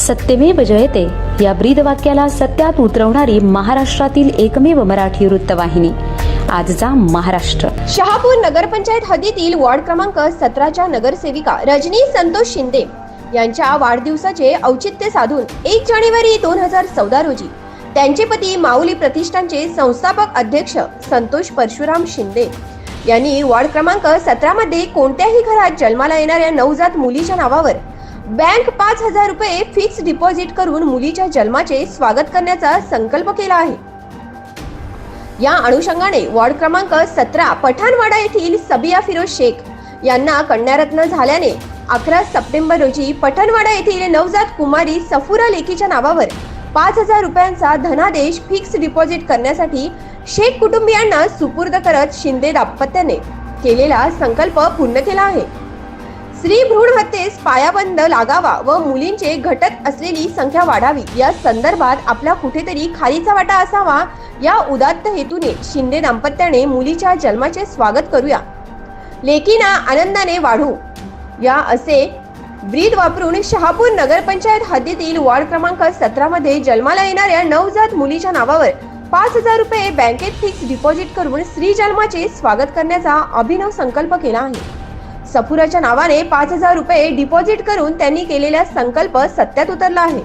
सत्यमेव जयते. या ब्रीद वाक्याला सत्यात उतरवणारी महाराष्ट्रातील एकमेव मराठी वृत्तवाहिनी. आजचा महाराष्ट्र. शहापूर नगरपंचायत हद्दीतील वॉर्ड क्रमांक सतराच्या नगरसेविका रजनी संतोष शिंदे यांच्या वाढदिवसाचे औचित्य साधून एक जानेवारी दोन हजार चौदा रोजी त्यांचे पती माऊली प्रतिष्ठानचे संस्थापक अध्यक्ष संतोष परशुराम शिंदे यांनी वॉर्ड क्रमांक सतरामध्ये कोणत्याही घरात जन्माला येणाऱ्या नवजात मुलीच्या नावावर बँक पाच हजार रुपये फिक्स डिपॉझिट करून मुलीच्या जन्माचे स्वागत करण्याचा संकल्प केला आहे. या अनुषंगाने वॉर्ड क्रमांक सतरा पठाणवाडा येथील सबिया फिरोज शेख यांना कन्यारत्न झाल्याने अकरा सप्टेंबर रोजी पठाणवाडा येथील नवजात कुमारी सफुरा लेखीच्या नावावर पाच हजार रुपयांचा धनादेश फिक्स डिपॉझिट करण्यासाठी शेख कुटुंबियांना सुपूर्द करत शिंदे दाम्पत्याने केलेला संकल्प पूर्ण केला आहे. स्त्री भ्रूण हत्येस पायाबंद लागावा व मुलींचे घटत असलेली संख्या वाढावी या संदर्भात आपला कुठेतरी खालीचा वाटा असावा. या उदात्त हेतूने शिंदे दाम्पत्याने मुलीच्या जन्माचे स्वागत करूया. लेकीना आनंदाने वाढू. या असे ब्रीद वापरून शहापूर नगरपंचायत हद्दीतील वार्ड क्रमांक सतरा मध्ये जन्माला येणाऱ्या नवजात मुलीच्या नावावर पाच हजार रुपये बँकेत फिक्स डिपॉझिट करून स्त्री जन्माचे स्वागत करण्याचा अभिनव संकल्प केला आहे. सफुराच्या नावाने पाच हजार रुपये डिपॉझिट करून त्यांनी केलेला संकल्प सत्यात उतरला आहे.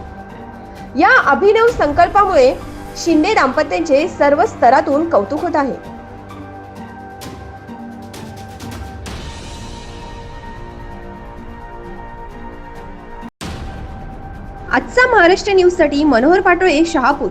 या अभिनव संकल्पामुळे शिंदे दाम्पत्यांचे सर्व स्तरातून कौतुक होत आहे. आजचा महाराष्ट्र न्यूजसाठी मनोहर पाटोळे शहापूर.